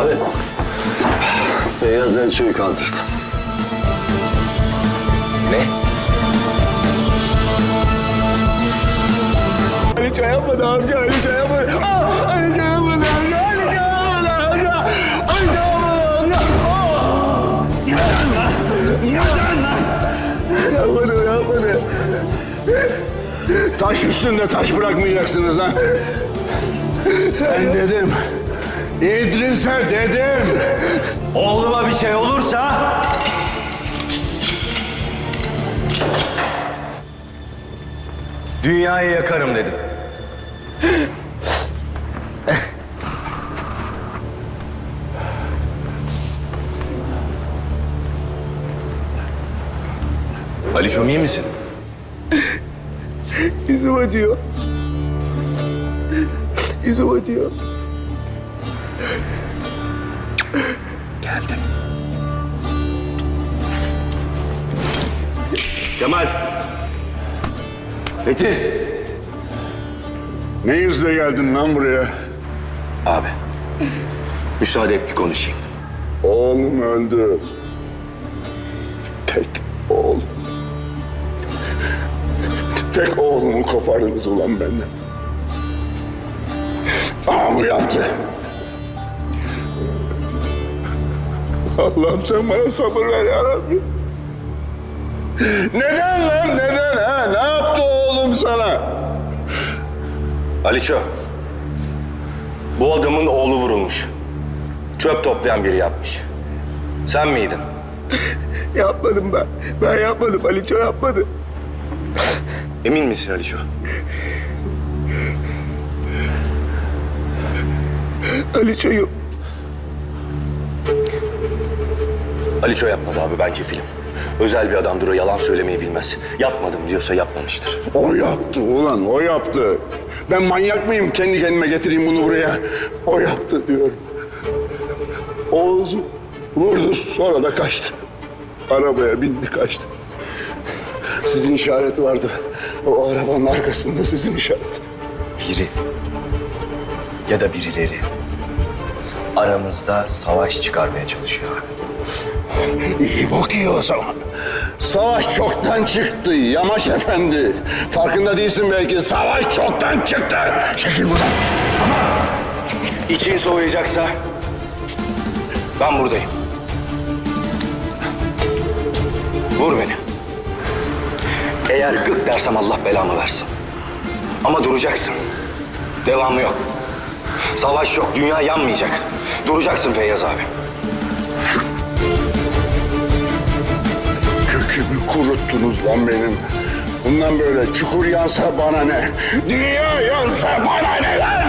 Abi. Beyaz elçiyi kaldırdı. Ne? Ali Çay yapmadı amca, Ali Çay yapmadı. Aa, Ali Çay yapmadı amca, Ali Çay yapmadı amca. Ali Çay yapmadı amca. Yapmadı, yapmadı. Taş üstünde taş bırakmayacaksınız lan. Ben dedim. İdris'e dedim. Oğluma bir şey olursa... Dünyayı yakarım dedim. Aliçom iyi misin? Yüzüm acıyor. Yüzüm acıyor. Geldim. Kemal. Metin. Ne yüzle geldin lan buraya? Abi. Müsaade et bir konuşayım. Oğlum öldü. Tek oğlum. Tek oğlumu kopardınız ulan benden. Aa bu yaptı. Allah'ım sen bana sabır ver ya Rabbi. Neden lan neden ha? Ne yaptı oğlum sana? Aliço. Bu adamın oğlu vurulmuş. Çöp toplayan biri yapmış. Sen miydin? Yapmadım ben. Ben yapmadım. Aliço yapmadı. Emin misin Aliço? Aliço'yu Aliço yapmadı abi ben kefilim. Özel bir adamdır o yalan söylemeyi bilmez. Yapmadım diyorsa yapmamıştır. O yaptı ulan, o yaptı. Ben manyak mıyım kendi kendime getireyim bunu buraya? O yaptı diyorum. Oğuz vurdu sonra da kaçtı. Arabaya bindi kaçtı. Sizin işareti vardı. O arabanın arkasında sizin işaret. Biri ya da birileri aramızda savaş çıkarmaya çalışıyor abi. İyi bakıyor o zaman. Savaş çoktan çıktı Yamaç Efendi. Farkında değilsin belki. Savaş çoktan çıktı. Çekil buradan. İçin soğuyacaksa ben buradayım. Vur beni. Eğer gık dersem Allah belamı versin. Ama duracaksın. Devamı yok. Savaş yok, dünya yanmayacak. Duracaksın Feyyaz abi. Kuruttunuz lan benim. Bundan böyle çukur yansa bana ne? Dünya yansa bana ne lan?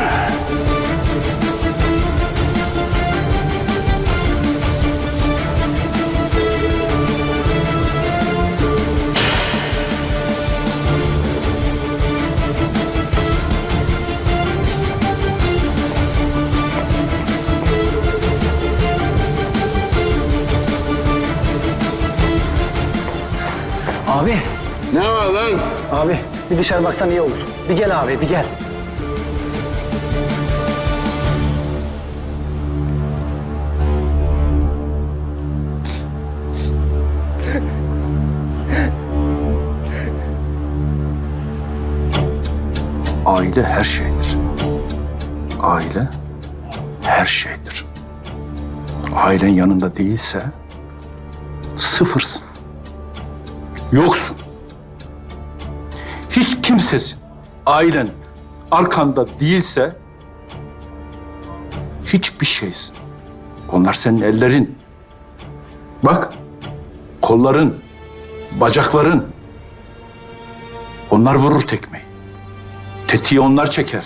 Dışarı baksan iyi olur. Bir gel abi, bir gel. Aile her şeydir. Aile her şeydir. Ailen yanında değilse sıfırsın. Yoksun. Kimsesin. Ailen arkanda değilse hiçbir şeysin. Onlar senin ellerin. Bak kolların, bacakların. Onlar vurur tekmeyi. Tetiği onlar çeker.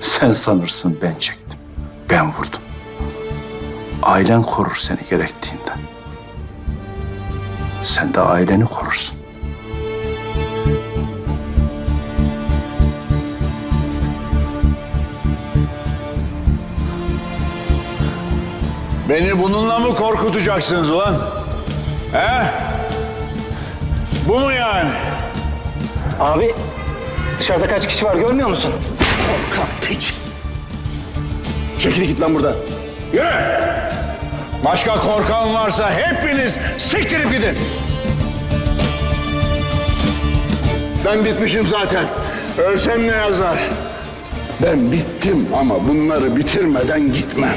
Sen sanırsın ben çektim. Ben vurdum. Ailen korur seni gerektiğinde. Sen de aileni korursun. Beni bununla mı korkutacaksınız ulan? He? Bu mu yani? Abi, dışarıda kaç kişi var görmüyor musun? Korkak piç. Çekil git lan buradan. Yürü! Başka korkan varsa hepiniz siktirip gidin. Ben bitmişim zaten. Ölsem ne yazar? Ben bittim ama bunları bitirmeden gitmem.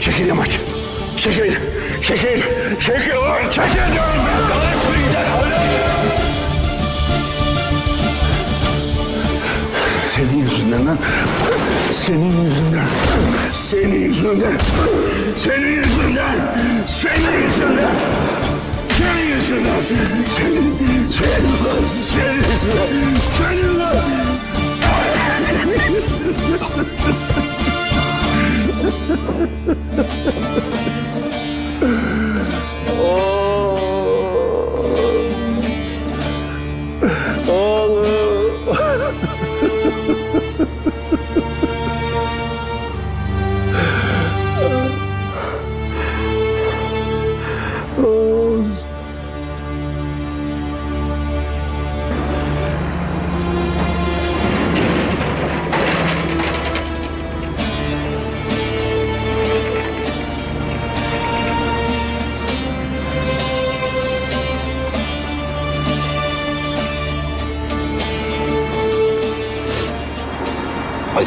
Çekil yamaç. Çekil. Çekil. Çekil. Çekil. Senin yüzünden lan. Senin yüzünden. Senin yüzünden. Senin yüzünden. Senin yüzünden. Senin yüzünden. Senin, senin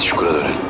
Hadi çukura dönelim.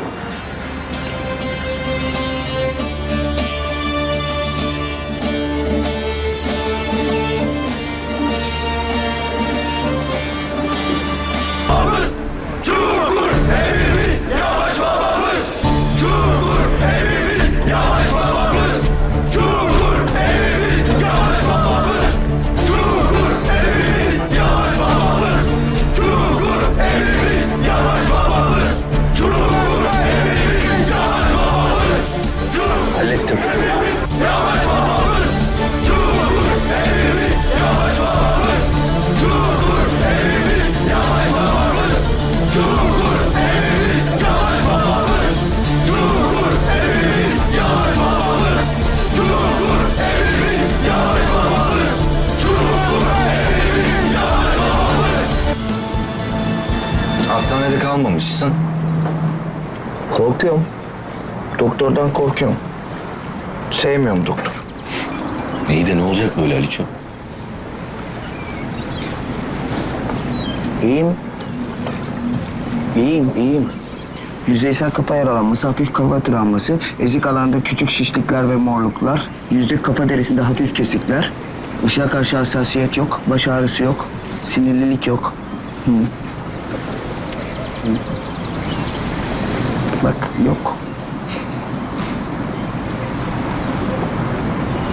Doktordan korkuyorum. Sevmiyorum doktor. İyi de ne olacak böyle Aliço? İyiyim. İyiyim, iyiyim. Yüzeysel kafa yaralanması, hafif kafa travması, ezik alanda küçük şişlikler ve morluklar, yüzlük kafa derisinde hafif kesikler, ışığa karşı hassasiyet yok, baş ağrısı yok, sinirlilik yok. Hı. Hı. Bak yok.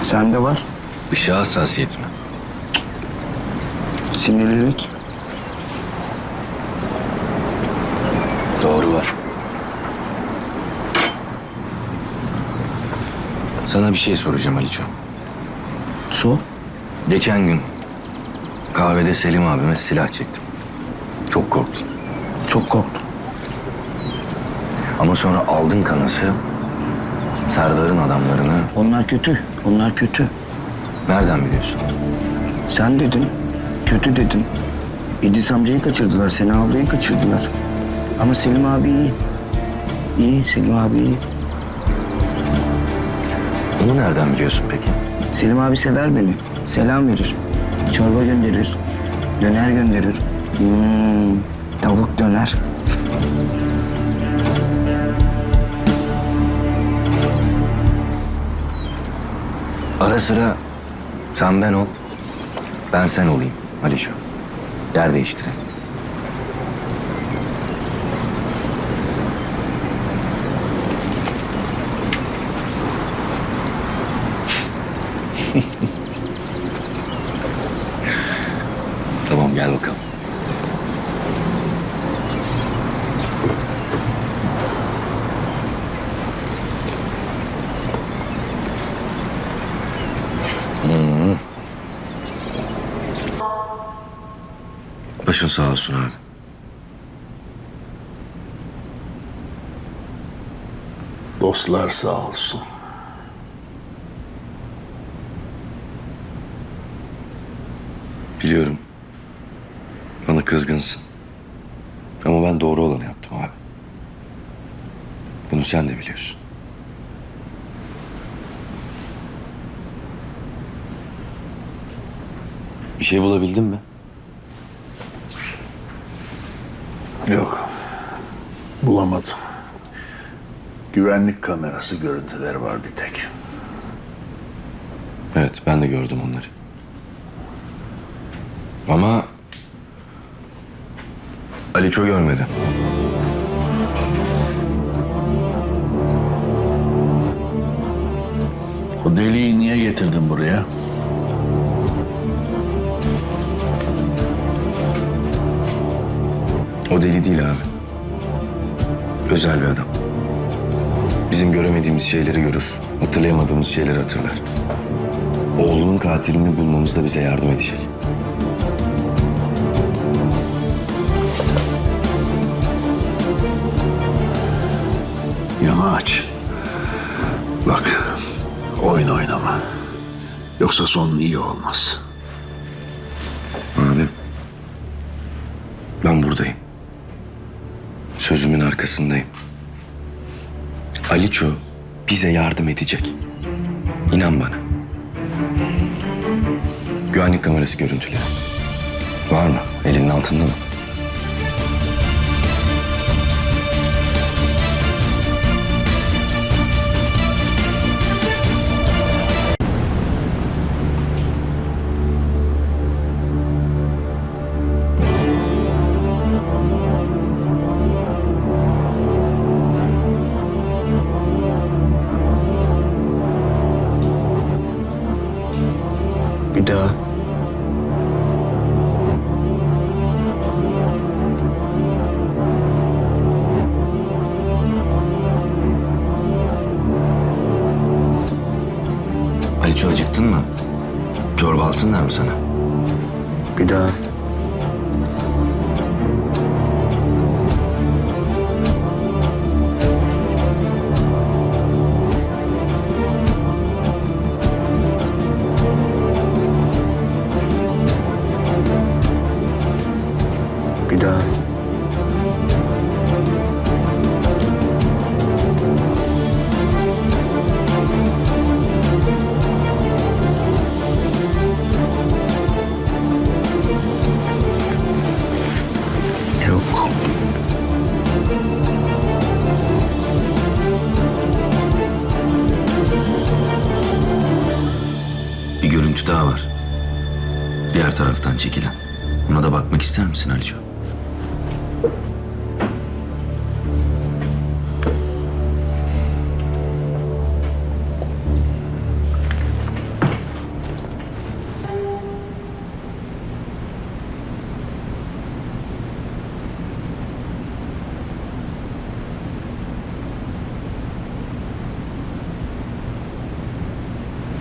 Sende var. Işığa hassasiyet mi? Sinirlilik. Doğru var. Sana bir şey soracağım Aliço. Su. Geçen gün kahvede Selim abime silah çektim. Çok korktum. Çok korktum. Ama sonra aldın kanası Serdar'ın adamlarını Onlar kötü. Onlar kötü. nereden biliyorsun? Sen dedin. Kötü dedin. İdris amcayı kaçırdılar. Seni ablayı kaçırdılar. Ama Selim abi iyi. İyi. Selim abi iyi. Onu nereden biliyorsun peki? Selim abi sever beni. Selam verir. Çorba gönderir. Döner gönderir. Hmm, tavuk döner. Ara sıra sen ben ol, ben sen olayım Aliço. Yer değiştirelim. tamam gel bakalım. Başın sağ olsun abi. Dostlar sağ olsun. Biliyorum. Bana kızgınsın. Ama ben doğru olanı yaptım abi. Bunu sen de biliyorsun. Bir şey bulabildin mi? Yok. Bulamadım. Güvenlik kamerası görüntüleri var bir tek. Evet, ben de gördüm onları. Ama Aliço görmedi. O deliği niye getirdin buraya? O deli değil abi. Özel bir adam. Bizim göremediğimiz şeyleri görür, hatırlayamadığımız şeyleri hatırlar. Oğlunun katilini bulmamızda bize yardım edecek. Yana aç. Bak, oyun oynama. Yoksa sonun iyi olmaz. Sözümün arkasındayım. Aliço bize yardım edecek. İnan bana. Güvenlik kamerası görüntüleri. Var mı? Elinin altında mı?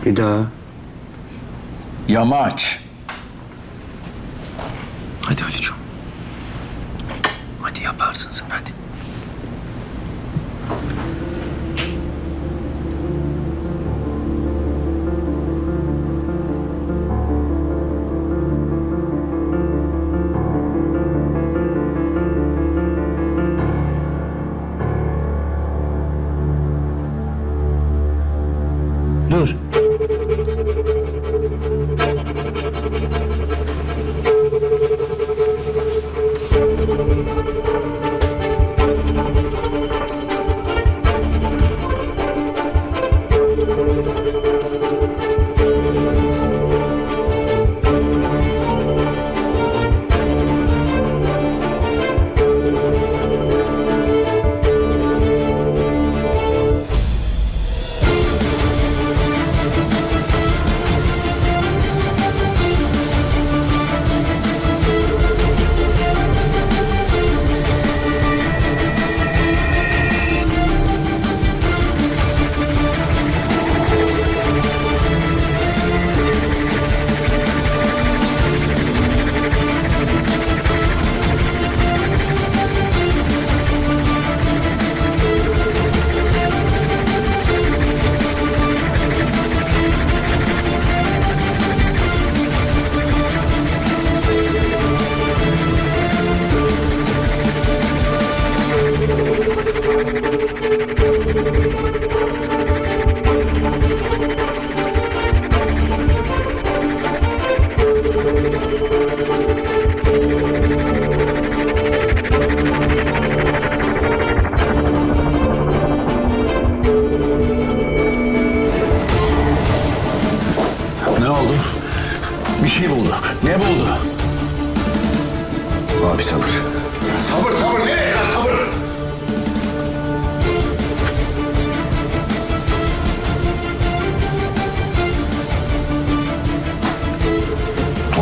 Bir daha. Yamaç.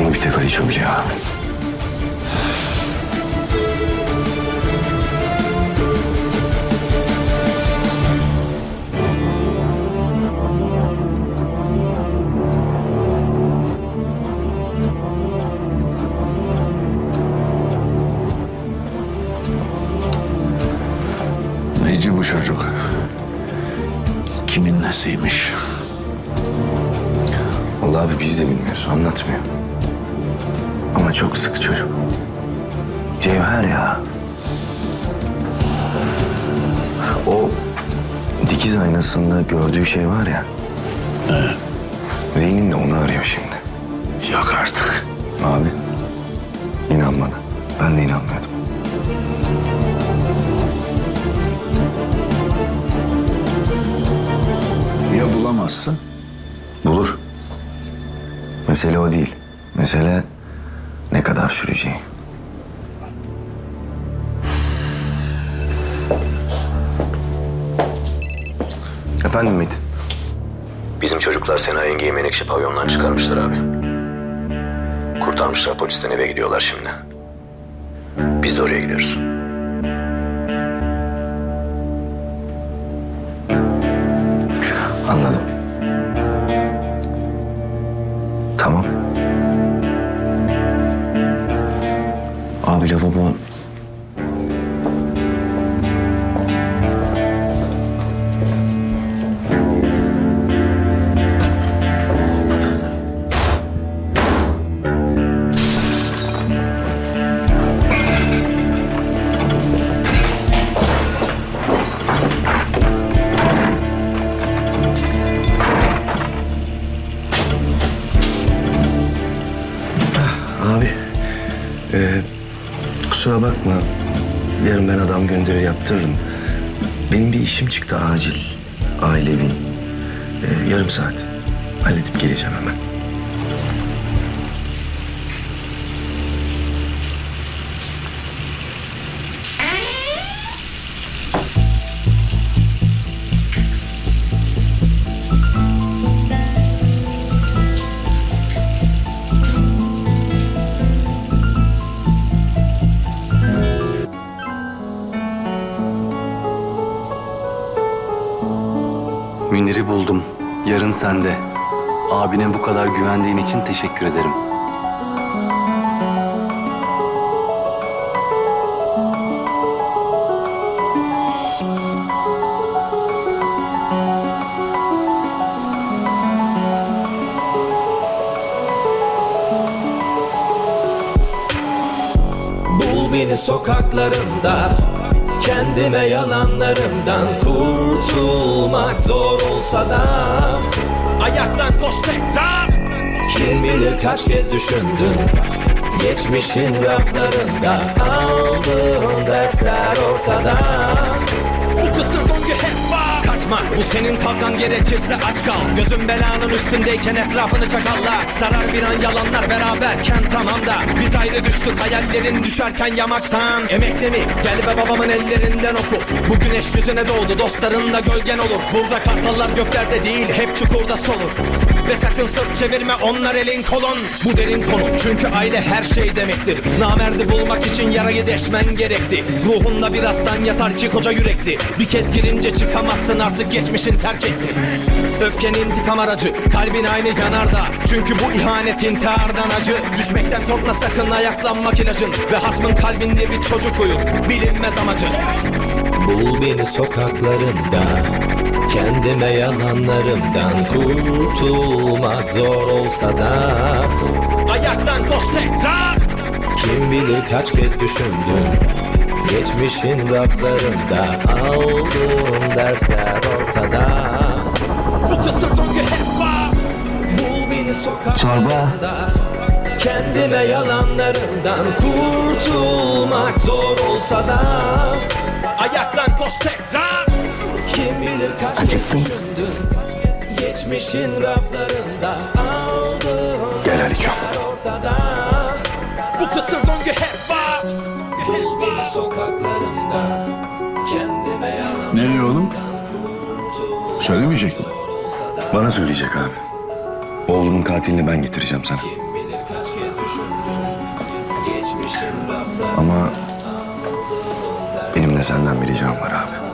Onu bir tek Ali abi. Neci bu çocuk? Kimin nesiymiş? Vallahi abi biz de bilmiyoruz. Anlatmıyor. Çok sık çocuk. Cevher ya. O dikiz aynasında gördüğü şey var ya. Zihninde onu arıyor şimdi. Yok artık. Abi inan bana. Ben de inanmıyordum. Ya bulamazsa? Bulur. Mesele o değil. Mesele ne kadar süreceği. Efendim Metin. Bizim çocuklar Sena yengeyi Menekşe pavyondan çıkarmışlar abi. Kurtarmışlar polisten eve gidiyorlar şimdi. Biz de oraya gidiyoruz. Abi, e, kusura bakma. Yarın ben adam gönderir yaptırırım. Benim bir işim çıktı acil. Ailevi. E, yarım saat. Halledip geleceğim hemen. Münir'i buldum. Yarın sende. Abine bu kadar güvendiğin için teşekkür ederim. Bul beni sokaklarımda Kendime yalanlarımdan kurtulmak zor olsa da Ayaktan koş tekrar. Kim bilir kaç kez düşündün Geçmişin raflarında aldığın dersler ortada Kaçma bu senin kalkan gerekirse aç kal. Gözün belanın üstündeyken etrafını çakallar Sarar bir an yalanlar beraberken tamam da. Biz ayrı düştük hayallerin düşerken yamaçtan. Emekleni gel ve babamın ellerinden oku. Bu güneş yüzüne doğdu dostlarınla gölgen olur. Burada kartallar göklerde değil hep çukurda solur. Ve sakın sırt çevirme onlar elin kolun Bu derin konu çünkü aile her şey demektir. Namerdi bulmak için yarayı deşmen gerekti. Ruhunda bir aslan yatar ki koca yürekli. Bir kez girince çıkamazsın artık geçmişin terk etti. Öfkenin intikam aracı kalbin aynı yanarda. Çünkü bu ihanet intihardan acı. Düşmekten korkma sakın ayaklanmak ilacın. Ve hasmın kalbinde bir çocuk uyur Bilinmez amacı. Bul beni sokaklarımda Kendime yalanlarımdan kurtulmak zor olsa da. Ayaktan koş tekrar. Kim bilir kaç kez düşündüm Geçmişin raflarında aldığım dersler ortada. Bu kısır döngü hep var. Bul beni sokaklarımda Kendime yalanlarımdan kurtulmak zor olsa da. Ayaktan koş tekrar. Kim bilir kaç kez Acıktım. Geçmişin raflarında aldığım Gel Aliço. dersler ortada. Bu kısır döngü hep var sokaklarımda Kendime yalan Nereye oğlum? Söylemeyecek mi? Bana söyleyecek abi. Oğlumun katilini ben getireceğim sana. Ama benim de senden bir ricam var abi.